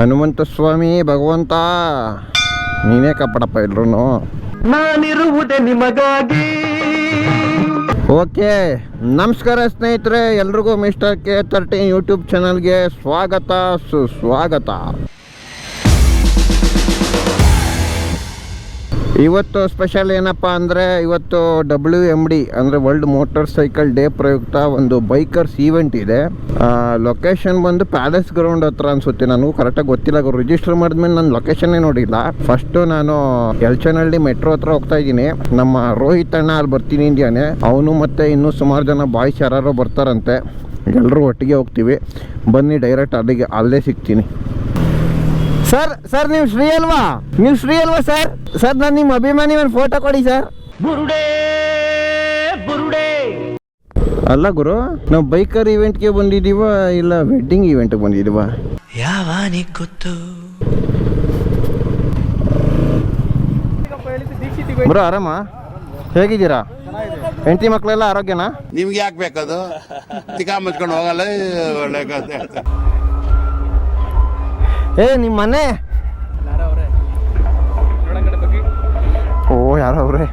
ಹನುಮಂತ ಸ್ವಾಮಿ ಭಗವಂತ. ನೀನೇ ಕಾಪಾಡಪ್ಪ ಎಲ್ರು ನಾನಿರುವುದೇ ನಿಮಗಾಗಿ. ಓಕೆ ನಮಸ್ಕಾರ ಸ್ನೇಹಿತರೆ ಎಲ್ರಿಗೂ ಮಿಸ್ಟರ್ ಕೆ ತರ್ಟೀನ್ ಯೂಟ್ಯೂಬ್ ಚಾನಲ್ಗೆ ಸ್ವಾಗತ ಸುಸ್ವಾಗತ. ಇವತ್ತು ಸ್ಪೆಷಲ್ ಏನಪ್ಪ ಅಂದರೆ ಇವತ್ತು ಡಬ್ಲ್ಯೂ ಎಂ ಡಿ ಅಂದರೆ ವರ್ಲ್ಡ್ ಮೋಟಾರ್ ಸೈಕಲ್ ಡೇ ಪ್ರಯುಕ್ತ ಒಂದು ಬೈಕರ್ಸ್ ಈವೆಂಟ್ ಇದೆ. ಲೊಕೇಶನ್ ಬಂದು ಪ್ಯಾಲೇಸ್ ಗ್ರೌಂಡ್ ಹತ್ರ ಅನ್ಸುತ್ತೆ. ನಾನು ಕರೆಕ್ಟಾಗಿ ಗೊತ್ತಿಲ್ಲ ರಿಜಿಸ್ಟರ್ ಮಾಡಿದ್ಮೇಲೆ ನಾನು ಲೊಕೇಶನ್ನೇ ನೋಡಿಲ್ಲ. ಫಸ್ಟು ನಾನು ಎಲ್ಚನಹಳ್ಳಿ ಮೆಟ್ರೋ ಹತ್ರ ಹೋಗ್ತಾ ಇದ್ದೀನಿ. ನಮ್ಮ ರೋಹಿತ್ ಅಣ್ಣ ಅಲ್ಲಿ ಬರ್ತೀನಿ ಇಂಡಿಯಾನೆ ಅವನು ಮತ್ತು ಇನ್ನೂ ಸುಮಾರು ಜನ ಬಾಯ್ಸ್ ಯಾರು ಬರ್ತಾರಂತೆ. ಎಲ್ಲರೂ ಒಟ್ಟಿಗೆ ಹೋಗ್ತೀವಿ. ಬನ್ನಿ ಡೈರೆಕ್ಟ್ ಅಲ್ಲಿಗೆ, ಅಲ್ಲೇ ಸಿಗ್ತೀನಿ. ಸರ್ ಸರ್ ನೀವು ಶ್ರೀ ಅಲ್ವಾ? ನೀವು ಶ್ರೀ ಅಲ್ವಾ ಸರ್? ಸರ್ ನಾನು ನಿಮ್ಮ ಅಭಿಮಾನಿ ಒಂದು ಫೋಟೋ ಕೊಡಿ ಸರ್. ಬುರುಡೆ ಬುರುಡೆ. ಅಲ್ಲ ಗುರು ನಾವು ಬೈಕರ್ ಇವೆಂಟ್ಗೆ ಬಂದಿದ್ದೀವ ಇಲ್ಲ ವೆಡ್ಡಿಂಗ್ ಇವೆಂಟ್ಗೆ ಬಂದಿದ್ದೀವ ನೀ ಗೊತ್ತು? ಗುರು ಆರಾಮ? ಹೇಗಿದ್ದೀರಾ? ಹೆಂಡತಿ ಮಕ್ಕಳೆಲ್ಲ ಆರೋಗ್ಯನಾ? ನಿಮ್ಗೆ ಯಾಕೆ ಬೇಕದು? ತಿಕಾ ಮುಚ್ಕೊಂಡು ಹೋಗಲ್ಲ ಒಳ್ಳೆ ಕಥೆ ಹೇಳ್ತಾರೆ. ಏ ನಿಮ್ಮ ಮನೆ? ಓ ಯಾರೋ ಅವ್ರೆ.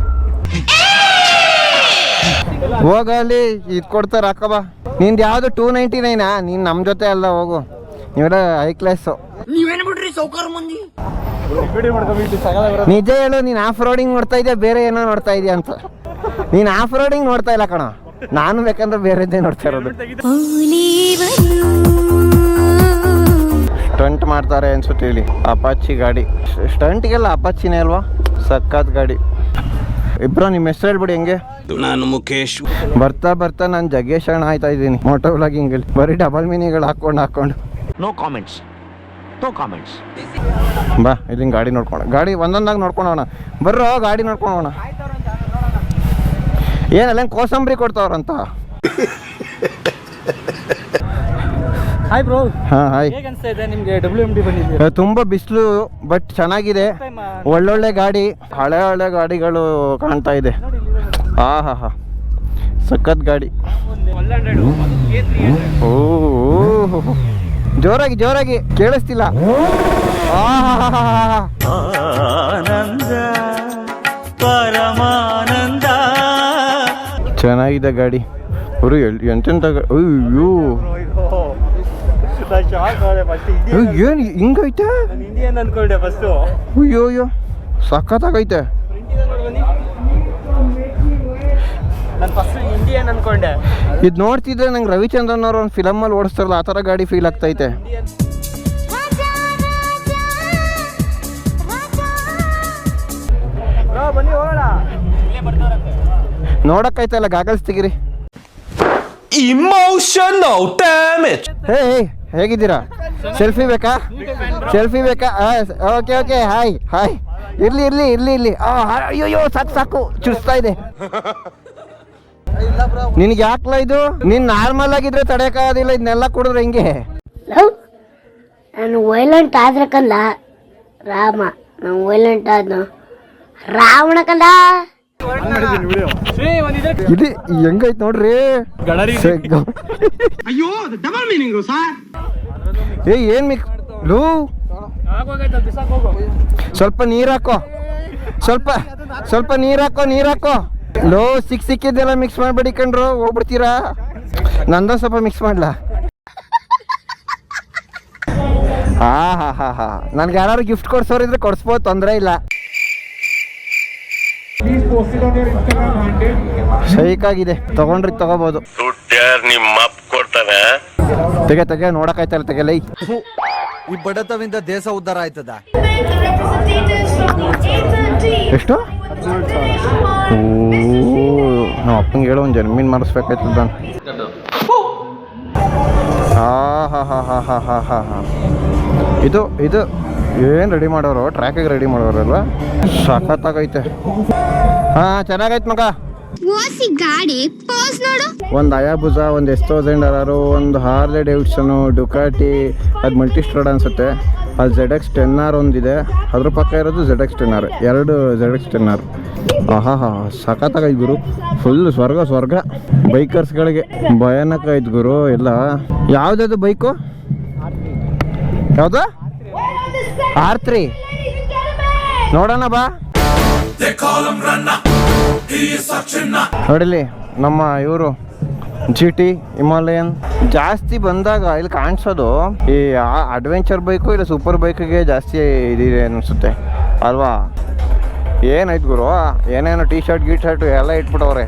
ಹೋಗ ಅಲ್ಲಿ ಇದು ಕೊಡ್ತಾರ ಬಾ. ನಿಂದು ಯಾವುದು ಟೂ ನೈಂಟಿ ನೈನಾ ನೀನು ನಮ್ಮ ಜೊತೆ ಅಲ್ಲ ಹೋಗು. ನೀವೆಲ್ಲ ಹೈ ಕ್ಲಾಸು ನಿಜ ಹೇಳು ನೀನು ಆಫ್ ರೋಡಿಂಗ್ ನೋಡ್ತಾ ಇದೆಯಾ? ಬೇರೆ ಏನೋ ನೋಡ್ತಾ ಇದೆಯಾ ಅಂತ. ನೀನು ಆಫ್ ರೋಡಿಂಗ್ ನೋಡ್ತಾ ಇಲ್ಲ ಕಣ. ನಾನು ಬೇಕಂದ್ರೆ ಬೇರೆದ್ದೇ ನೋಡ್ತಾ ಇರೋದು. ಸ್ಟಂಟ್ ಮಾಡ್ತಾರೆ ಅನ್ಸುತ್ತೆ ಹೇಳಿ ಅಪಾಚಿ ಗಾಡಿ. ಸ್ಟಂಟ್ಗೆಲ್ಲ ಅಪಾಚಿನೇ ಅಲ್ವಾ? ಸಕ್ಕತ್ ಗಾಡಿ. ಇಬ್ರು ನಿಮ್ಮ ಹೆಸರು ಹೇಳ್ಬಿಡಿ ಹೆಂಗೆ? ನಾನು ಮುಖೇಶ್. ಬರ್ತಾ ಬರ್ತಾ ನಾನು ಜಗ್ಗೇಶ್ ಅಣ್ಣ ಆಯ್ತಾ ಇದ್ದೀನಿ. ಮೋಟೋ ವ್ಲಾಗಿಂಗಲ್ಲಿ ಬರೀ ಡಬಲ್ ಮೀನಿಗಳು ಹಾಕೊಂಡು ಹಾಕೊಂಡು ನೋ ಕಾಮೆಂಟ್ಸ್ ನೋ ಕಾಮೆಂಟ್ಸ್ ಬಾ ಇಲ್ಲಿ ಗಾಡಿ ನೋಡ್ಕೊಂಡು. ಗಾಡಿ ಒಂದೊಂದಾಗಿ ನೋಡ್ಕೊಳೋಣ ಬರ್ರೋ ಗಾಡಿ ನೋಡ್ಕೊಳೋಣ ಏನಲ್ಲ ಕೋಸಂಬರಿ ಕೊಡ್ತಾವ್ರಂತ? ಹಾಯ್ ಬ್ರೋ ಹಾಂ ಹಾಯ್ ಹೇಗೆ ಅನ್ಸ್ತಾ ಇದೆ ನಿಮ್ಗೆ ಡಬ್ಲ್ಯೂ ಎಂ ಡಿ ಬಂದಿದ್ದೀರಾ? ತುಂಬ ಬಿಸಿಲು ಬಟ್ ಚೆನ್ನಾಗಿದೆ. ಒಳ್ಳೊಳ್ಳೆ ಗಾಡಿ ಹಳೆ ಹಳೆ ಗಾಡಿಗಳು ಕಾಣ್ತಾ ಇದೆ. ಹಾ ಹಾ ಹಾ. ಸಖತ್ ಗಾಡಿ. ಓ. ಜೋರಾಗಿ ಜೋರಾಗಿ. ಕೇಳಿಸ್ತಿಲ್ಲ. ಆನಂದ ಪರಮಾನಂದ. ಚೆನ್ನಾಗಿದೆ ಗಾಡಿ. ಅವರು ಏನು ಹಿಂಗೈತೆ? ಇಂಡಿಯನ್ ಅನ್ಕೊಂಡೆ ಫಸ್ಟು ಅಯ್ಯೋ ಅಯ್ಯೋ ಸಖತ್ತಾಗೈತೆ. ನಾನು ಫಸ್ಟ್ ಇಂಡಿಯನ್ ಅನ್ಕೊಂಡೆ ಇದು ನೋಡ್ತಿದ್ರೆ ನಂಗೆ ರವಿಚಂದ್ರನ್ ಅವ್ರ ಒಂದು ಫಿಲಮಲ್ಲಿ ಓಡಿಸ್ತಾರಲ್ಲ ಆ ಥರ ಗಾಡಿ ಫೀಲ್ ಆಗ್ತೈತೆ. ಬನ್ನಿ ಹೋಗೋಣ. ನೋಡಕ್ಕೈತಲ್ಲ ಗಾಗಲ್ಸ್ ತೆಗಿರಿ. ಇಮೋಷನಲ್ ಡ್ಯಾಮೇಜ್ ಹೇ ಹೇಗಿದ್ದೀರಾ? ಸೆಲ್ಫಿ ಬೇಕಾ? ಸೆಲ್ಫಿ ಬೇಕಾ? ಓಕೆ ಓಕೆ ಹಾಯ್ ಹಾಯ್ ಇರ್ಲಿ ಇರ್ಲಿ ಇರ್ಲಿ ಇರ್ಲಿ. ಆ, ಅಯ್ಯಯ್ಯೋ ಸಾಕು ಸಾಕು. ಚುಸ್ತಾ ಇದೆ. ನಿನಗೆ ಯಾಕಲ್ಲ ಇದು? ನೀನ್ ನಾರ್ಮಲ್ ಆಗಿದ್ರೆ ತಡೆಯಕ್ಕಾಗೋದಿಲ್ಲ ಇದನ್ನೆಲ್ಲ ಕುಡಿದ್ರೆ ಹಿಂಗೆ? ನಾನು ವೈಲೆಂಟ್ ಆದ್ರೆ ಕಂದ. ರಾಮ ನಾನು ವೈಲೆಂಟ್ ಆದ್ನು. ರಾವಣ ಕಂದ. ಇದು ಹೆಂಗೈತ್ ನೋಡ್ರಿ? ಸೆಗ್ಗ. ಏ ಏನ್ ಮಿಕ್ ಲೂ. ಸ್ವಲ್ಪ ನೀರ್ ಹಾಕೋ. ಸ್ವಲ್ಪ ಸ್ವಲ್ಪ ನೀರ್ ಹಾಕೋ ನೀರ್ ಹಾಕೋ. ಲೋ ಸಿಕ್ ಸಿಕ್ಕಿದ್ದೆಲ್ಲ ಮಿಕ್ಸ್ ಮಾಡ್ಬೇಡಿ ಕಣ್ರು ಹೋಗ್ಬಿಡ್ತೀರಾ? ನಂದ ಸ್ವಲ್ಪ ಮಿಕ್ಸ್ ಮಾಡ್ಲಾ? ಹಾ ಹಾ ಹಾ ಹಾ. ನನ್ಗೆ ಯಾರು ಗಿಫ್ಟ್ ಕೊಡ್ಸೋರಿದ್ರೆ ಕೊಡ್ಸ್ಬೋದು ತೊಂದರೆ ಇಲ್ಲ. ಸೈಕಾಗಿದೆ. ತಗೊಂಡ್ರಿ ತಗೋಬೋದು. ತೆಗೆ ತೆಗೆ ನೋಡಕ್ಕಾಯ್ತಲ್ಲ ತೆಗೆಲ್ಲ ಈ ಬಡತವಿಂದ ದೇಶ ಉದ್ಧಾರ ಆಯ್ತದ? ಎಷ್ಟು? ಓ ನಮ್ಮ ಅಪ್ಪಂಗೆ ಹೇಳೋ ಒಂದು ಜನ್ಮೀನ್ ಮಾಡಿಸ್ಬೇಕಾಯ್ತದ ಹಾ ಹಾ ಹಾ ಹಾ ಹಾ ಹಾ ಹಾ ಹಾ. ಇದು ಇದು ಏನು ರೆಡಿ ಮಾಡೋರು? ಟ್ರ್ಯಾಕಿಗೆ ರೆಡಿ ಮಾಡೋರಲ್ವ ಸಖತ್ತಾಗೈತೆ. ಹಾಂ ಚೆನ್ನಾಗೈತೆ ಮಗ. ಓಸಿ ಗಾಡಿ ಪೋಸ್ ನೋಡು. ಒಂದು ಅಯಾಬುಜಾ ಒಂದು ಎಸ್ ತೌಸಂಡ್ ಆರು ಒಂದು ಹಾರ್ಲೆ ಡೇವಿಡ್ಸನು ಡುಕಾಟಿ ಅದು ಮಲ್ಟಿ ಸ್ಟ್ರೋಡ್ ಅನ್ಸುತ್ತೆ. ಅಲ್ಲಿ ಜೆಡ್ ಎಕ್ಸ್ ಟೆನ್ ಆರ್ ಒಂದಿದೆ. ಅದ್ರ ಪಕ್ಕ ಇರೋದು ಜೆಡ್ ಎಕ್ಸ್ ಟೆನ್ ಆರ್ ಎರಡು ಜೆಡ್ ಎಕ್ಸ್ ಟೆನ್ ಆರ್ ಆಹಾ ಹಾ ಸಖತ್ತಾಗೈತೆ ಗುರು. ಫುಲ್ ಸ್ವರ್ಗ ಸ್ವರ್ಗ. ಬೈಕರ್ಸ್ಗಳಿಗೆ ಭಯಾನಕ ಐದು ಗುರು ಎಲ್ಲ. ಯಾವ್ದದು ಬೈಕು? ಯಾವುದು? ಆರ್ ತ್ರೀ ನೋಡೋಣ ಬಾ. ನೋಡಿಲಿ, ನಮ್ಮ ಇವರು ಜಿ ಟಿ ಹಿಮಾಲಯನ್ ಜಾಸ್ತಿ ಬಂದಾಗ ಇಲ್ಲಿ ಕಾಣಿಸೋದು ಈ ಅಡ್ವೆಂಚರ್ ಬೈಕು ಇಲ್ಲ ಸೂಪರ್ ಬೈಕಿಗೆ ಜಾಸ್ತಿ ಇದಿದೆ ಅನಿಸುತ್ತೆ. ಅಲ್ವಾ? ಏನಾಯ್ತು ಗುರು? ಏನೇನು ಟಿ ಶರ್ಟ್ ಗೀ ಶರ್ಟ್ ಎಲ್ಲ ಇಟ್ಬಿಟ್ಟವ್ರೆ.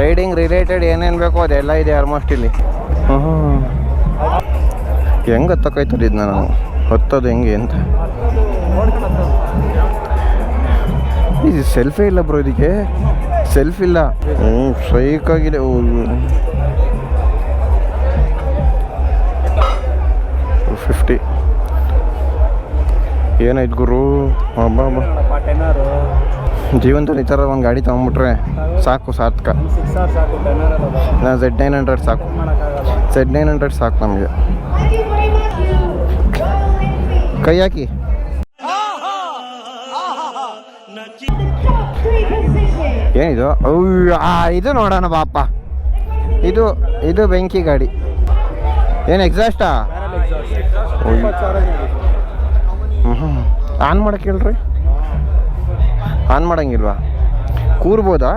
ರೈಡಿಂಗ್ ರಿಲೇಟೆಡ್ ಏನೇನು ಬೇಕೋ ಅದೆಲ್ಲ ಇದೆ ಆಲ್ಮೋಸ್ಟ್ ಇಲ್ಲಿ. ಹೆಂಗೆ ಹತ್ತಕ್ಕಾಯ್ತದೆ ಇದನ್ನ ನಾನು? ಹತ್ತೋದು ಹೆಂಗೆ ಅಂತ? ಇದು ಸೆಲ್ಫೇ ಇಲ್ಲ ಬ್ರೋ ಇದಕ್ಕೆ? ಸೆಲ್ಫಿ ಇಲ್ಲ. ಹ್ಞೂ ಆಗಿದೆ. ಫಿಫ್ಟಿ ಏನಾಯ್ತು ಗುರು? ಹಬ್ಬ ಹಬ್ಬ ಜೀವನದಲ್ಲಿ ಈ ಥರ ಒಂದು ಗಾಡಿ ತೊಗೊಂಬಿಟ್ರೆ ಸಾಕು ಸಾರ್ಥಕ. ನಾ ಝೆಡ್ ನೈನ್ ಹಂಡ್ರೆಡ್ ಸಾಕು. ಝೆಡ್ ನೈನ್ ಹಂಡ್ರೆಡ್ ಸಾಕು ನಮಗೆ. ಕೈ ಹಾಕಿ. ಏನಿದು? ಇದು ನೋಡೋಣ ಬಾಪ ಇದು ಇದು ಬೆಂಕಿ ಗಾಡಿ. ಏನು ಎಕ್ಸಾಸ್ಟಾ ಆನ್ ಮಾಡಕ್ಕೆ ಹೇಳ್ರಿ. ಆನ್ ಮಾಡಂಗಿಲ್ವಾ? ಕೂರ್ಬೋದಾ?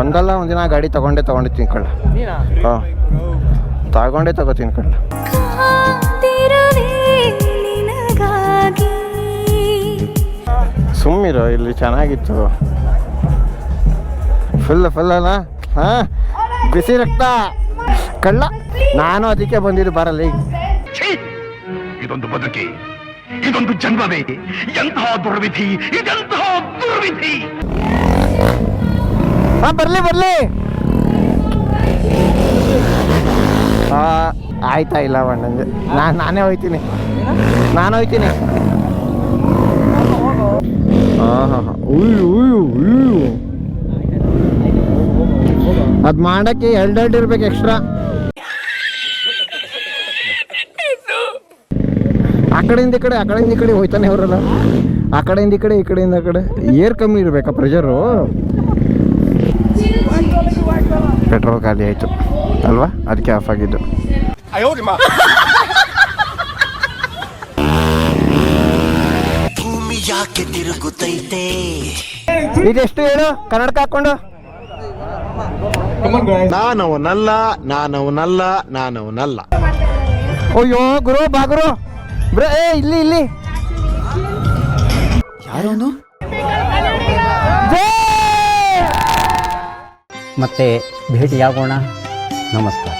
ಒಂದಲ್ಲ ಒಂದಿನ ಗಾಡಿ ತಗೊಂಡೆ ತಗೊಂಡೆ ತಿನ್ಕೊಳ್ಳ ನೀನಾ? ಹಾಂ. ತಗೊಂಡೇ ತಗೋ ತಿನ್ಕೊಳ್ಳ ಸುಮ್ಮಿರು ಇಲ್ಲಿ ಚೆನ್ನಾಗಿತ್ತು. ಫುಲ್ ಫುಲ್ ಅಲ್ಲ? ಹಾಂ? ಬಿಸಿ ರಕ್ತ. ಕಳ್ಳ ನಾನು ಅದಕ್ಕೆ ಬಂದಿದ್ದು ಬರಲಿ. ಇದೊಂದು ಬದುಕಿ ಇದೊಂದು ಜನ್ಮವೇ ಎಂತಹ ದುರ್ವಿಧಿ ಇದೆಂತಹ ದುರ್ವಿಧಿ! ಹಾ ಬರಲಿ ಬರಲಿ. ಆಯ್ತಾ ಇಲ್ಲ ನಂಗೆ ನಾನು ನಾನೇ ಹೋಯ್ತೀನಿ. ನಾನು ಹೋಯ್ತೀನಿ ಹಾಂ ಹಾಂ ಹಾಂ ಉಯ್ಯು ಉಯ್ಯು ಉಯ್ಯು ಅದು ಮಾಡೋಕ್ಕೆ ಎರಡು ಎರಡು ಇರ್ಬೇಕು ಎಕ್ಸ್ಟ್ರಾ ಆ ಕಡೆಯಿಂದ ಈ ಕಡೆ ಆ ಕಡೆಯಿಂದ ಈ ಕಡೆ ಹೋಯ್ತಾನೆ ಅವರಲ್ಲ. ಆ ಕಡೆಯಿಂದ ಈ ಕಡೆ ಈ ಕಡೆಯಿಂದ ಆ ಕಡೆ. ಏರ್ ಕಮ್ಮಿ ಇರಬೇಕಾ ಪ್ರೆಷರು ಪೆಟ್ರೋಲ್ ಖಾಲಿ ಆಯಿತು. ಅಲ್ವಾ? ಅದಕ್ಕೆ ಆಫ್ ಆಗಿದ್ದು. ಭೂಮಿ ಯಾಕೆ ತಿರುಗುತ್ತೈತೆ ಇದೆಷ್ಟು ಹೇಳು? ಕನ್ನಡಕ ಹಾಕೊಂಡು ನಾನವನಲ್ಲ ನಾನವನಲ್ಲ ನಾನವನಲ್ಲ ಅಯ್ಯೋ ಗುರು ಬಾ ಗುರು. ಬ್ರೋ ಏ ಇಲ್ಲಿ ಇಲ್ಲಿ. ಯಾರೋನು ಮತ್ತೆ ಮತ್ತೆ ಭೇಟಿಯಾಗೋಣ. ನಮಸ್ಕಾರ.